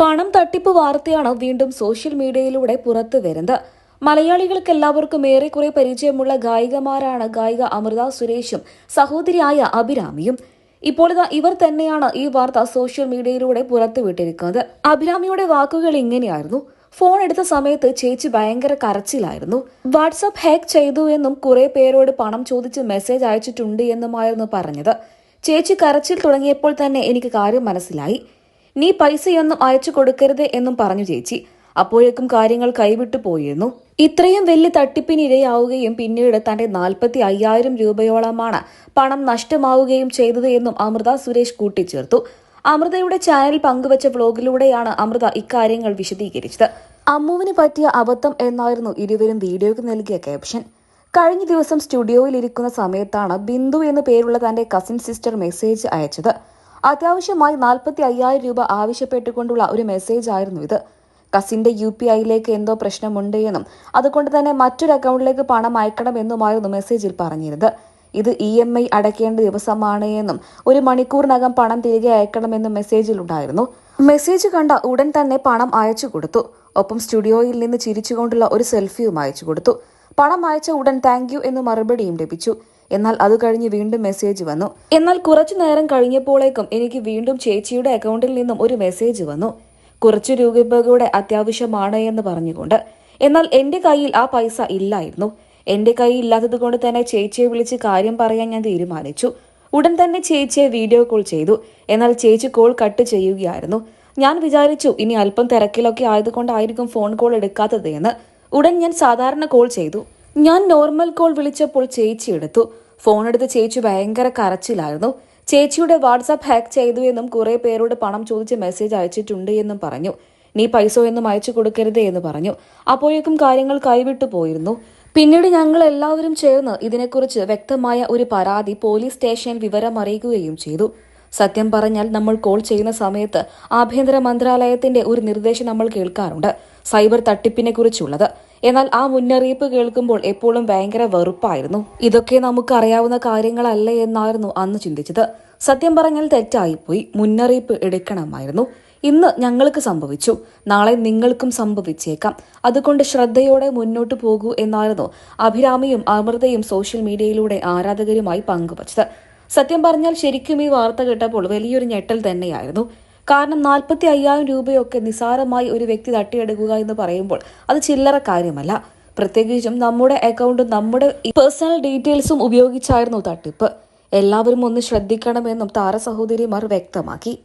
പണം തട്ടിപ്പ് വാർത്തയാണ് വീണ്ടും സോഷ്യൽ മീഡിയയിലൂടെ പുറത്തു വരുന്നത്. മലയാളികൾക്ക് എല്ലാവർക്കും ഏറെക്കുറെ പരിചയമുള്ള ഗായികമാരാണ് ഗായിക അമൃത സുരേഷും സഹോദരിയായ അഭിരാമിയും. ഇപ്പോൾ ഇവർ തന്നെയാണ് ഈ വാർത്ത സോഷ്യൽ മീഡിയയിലൂടെ പുറത്തുവിട്ടിരിക്കുന്നത് അഭിരാമിയുടെ വാക്കുകൾ ഇങ്ങനെയായിരുന്നു. ഫോൺ എടുത്ത സമയത്ത് ചേച്ചി ഭയങ്കര കരച്ചിലായിരുന്നു. വാട്സപ്പ് ഹാക്ക് ചെയ്തു എന്നും കുറെ പേരോട് പണം ചോദിച്ച് മെസ്സേജ് അയച്ചിട്ടുണ്ട് എന്നുമായിരുന്നു പറഞ്ഞത്. ചേച്ചി കരച്ചിൽ തുടങ്ങിയപ്പോൾ തന്നെ എനിക്ക് കാര്യം മനസ്സിലായി. നീ പൈസയൊന്നും അയച്ചു കൊടുക്കരുത് എന്നും പറഞ്ഞു ചേച്ചി. അപ്പോഴേക്കും കാര്യങ്ങൾ കൈവിട്ടു പോയിരുന്നു. ഇത്രയും വലിയ തട്ടിപ്പിനിരയാവുകയും പിന്നീട് തന്റെ നാൽപ്പത്തി അയ്യായിരം രൂപയോളമാണ് പണം നഷ്ടമാവുകയും ചെയ്തത് എന്നും അമൃത സുരേഷ് കൂട്ടിച്ചേർത്തു. അമൃതയുടെ ചാനൽ പങ്കുവച്ച വ്ലോഗിലൂടെയാണ് അമൃത ഇക്കാര്യങ്ങൾ വിശദീകരിച്ചത്. അമ്മുവിന് പറ്റിയ അബദ്ധം എന്നായിരുന്നു ഇരുവരും വീഡിയോയ്ക്ക് നൽകിയ ക്യാപ്ഷൻ. കഴിഞ്ഞ ദിവസം സ്റ്റുഡിയോയിൽ ഇരിക്കുന്ന സമയത്താണ് ബിന്ദു എന്നു പേരുള്ള തന്റെ കസിൻ സിസ്റ്റർ മെസ്സേജ് അയച്ചത്. അത്യാവശ്യമായി നാൽപ്പത്തി അയ്യായിരം രൂപ ആവശ്യപ്പെട്ടുകൊണ്ടുള്ള ഒരു മെസ്സേജ് ആയിരുന്നു ഇത്. കസിന്റെ യു പി ഐയിലേക്ക് എന്തോ പ്രശ്നമുണ്ട് എന്നും അതുകൊണ്ട് തന്നെ മറ്റൊരു അക്കൗണ്ടിലേക്ക് പണം അയക്കണം അയക്കണമെന്നുമായിരുന്നു മെസ്സേജിൽ പറഞ്ഞിരുന്നത്. ഇത് ഇ എം ഐ അടയ്ക്കേണ്ട ദിവസമാണ് എന്നും ഒരു മണിക്കൂറിനകം പണം തിരികെ അയക്കണമെന്നും മെസ്സേജിലുണ്ടായിരുന്നു മെസ്സേജ് കണ്ട ഉടൻ തന്നെ പണം അയച്ചു കൊടുത്തു. ഒപ്പം സ്റ്റുഡിയോയിൽ നിന്ന് ചിരിച്ചുകൊണ്ടുള്ള ഒരു സെൽഫിയും അയച്ചു കൊടുത്തു. പണം അയച്ച ഉടൻ താങ്ക് യു എന്ന് മറുപടിയും ലഭിച്ചു. എന്നാൽ അത് കഴിഞ്ഞ് വീണ്ടും മെസ്സേജ് വന്നു. എന്നാൽ കുറച്ചു നേരം കഴിഞ്ഞപ്പോഴേക്കും എനിക്ക് വീണ്ടും ചേച്ചിയുടെ അക്കൗണ്ടിൽ നിന്നും ഒരു മെസ്സേജ് വന്നു. കുറച്ചു രൂപയുടെ അത്യാവശ്യമാണ് എന്ന് പറഞ്ഞുകൊണ്ട്. എന്നാൽ എന്റെ കയ്യിൽ ആ പൈസ ഇല്ലായിരുന്നു. എന്റെ കയ്യിൽ ഇല്ലാത്തത് കൊണ്ട് തന്നെ ചേച്ചിയെ വിളിച്ച് കാര്യം പറയാൻ ഞാൻ തീരുമാനിച്ചു. ഉടൻ തന്നെ ചേച്ചിയെ വീഡിയോ കോൾ ചെയ്തു. എന്നാൽ ചേച്ചി കോൾ കട്ട് ചെയ്യുകയായിരുന്നു. ഞാൻ വിചാരിച്ചു ഇനി അല്പം തിരക്കിലൊക്കെ ആയതുകൊണ്ടായിരിക്കും ഫോൺ കോൾ എടുക്കാത്തത് എന്ന്. ഉടൻ ഞാൻ സാധാരണ കോൾ ചെയ്തു. ഞാൻ നോർമൽ കോൾ വിളിച്ചപ്പോൾ ചേച്ചി എടുത്തു. ഫോൺ എടുത്ത് ചേച്ചി ഭയങ്കര കരച്ചിലായിരുന്നു. ചേച്ചിയുടെ വാട്സാപ്പ് ഹാക്ക് ചെയ്തു എന്നും കുറെ പേരോട് പണം ചോദിച്ച് മെസ്സേജ് അയച്ചിട്ടുണ്ട് എന്നും പറഞ്ഞു. നീ പൈസ ഒന്നും അയച്ചു കൊടുക്കരുത് എന്ന് പറഞ്ഞു. അപ്പോഴേക്കും കാര്യങ്ങൾ കൈവിട്ടു പോയിരുന്നു. പിന്നീട് ഞങ്ങൾ എല്ലാവരും ചേർന്ന് ഇതിനെക്കുറിച്ച് വ്യക്തമായ ഒരു പരാതി പോലീസ് സ്റ്റേഷനിൽ വിവരം അറിയിക്കുകയും ചെയ്തു. സത്യം പറഞ്ഞാൽ നമ്മൾ കോൾ ചെയ്യുന്ന സമയത്ത് ആഭ്യന്തര മന്ത്രാലയത്തിന്റെ ഒരു നിർദ്ദേശം നമ്മൾ കേൾക്കാറുണ്ട്. സൈബർ തട്ടിപ്പിനെ കുറിച്ചുള്ളത്. എന്നാൽ ആ മുന്നറിയിപ്പ് കേൾക്കുമ്പോൾ എപ്പോഴും ഭയങ്കര വെറുപ്പായിരുന്നു. ഇതൊക്കെ നമുക്ക് അറിയാവുന്ന കാര്യങ്ങളല്ലേ എന്നായിരുന്നു അന്ന് ചിന്തിച്ചത്. സത്യം പറഞ്ഞാൽ തെറ്റായിപ്പോയി. മുന്നറിയിപ്പ് എടുക്കണമായിരുന്നു. ഇന്ന് ഞങ്ങൾക്ക് സംഭവിച്ചു. നാളെ നിങ്ങൾക്കും സംഭവിച്ചേക്കാം. അതുകൊണ്ട് ശ്രദ്ധയോടെ മുന്നോട്ട് പോകൂ എന്നായിരുന്നു അഭിരാമിയും അമൃതയും സോഷ്യൽ മീഡിയയിലൂടെ ആരാധകരുമായി പങ്കുവച്ചത്. സത്യം പറഞ്ഞാൽ ശരിക്കും ഈ വാർത്ത കേട്ടപ്പോൾ വലിയൊരു ഞെട്ടൽ തന്നെയായിരുന്നു. കാരണം നാൽപ്പത്തി അയ്യായിരം രൂപയൊക്കെ നിസാരമായി ഒരു വ്യക്തി തട്ടിയെടുക്കുക എന്ന് പറയുമ്പോൾ അത് ചില്ലറ കാര്യമല്ല. പ്രത്യേകിച്ചും നമ്മുടെ അക്കൗണ്ടും നമ്മുടെ പേഴ്സണൽ ഡീറ്റെയിൽസും ഉപയോഗിച്ചായിരുന്നു തട്ടിപ്പ്. എല്ലാവരും ഒന്ന് ശ്രദ്ധിക്കണമെന്നും താര സഹോദരിമാർ വ്യക്തമാക്കി.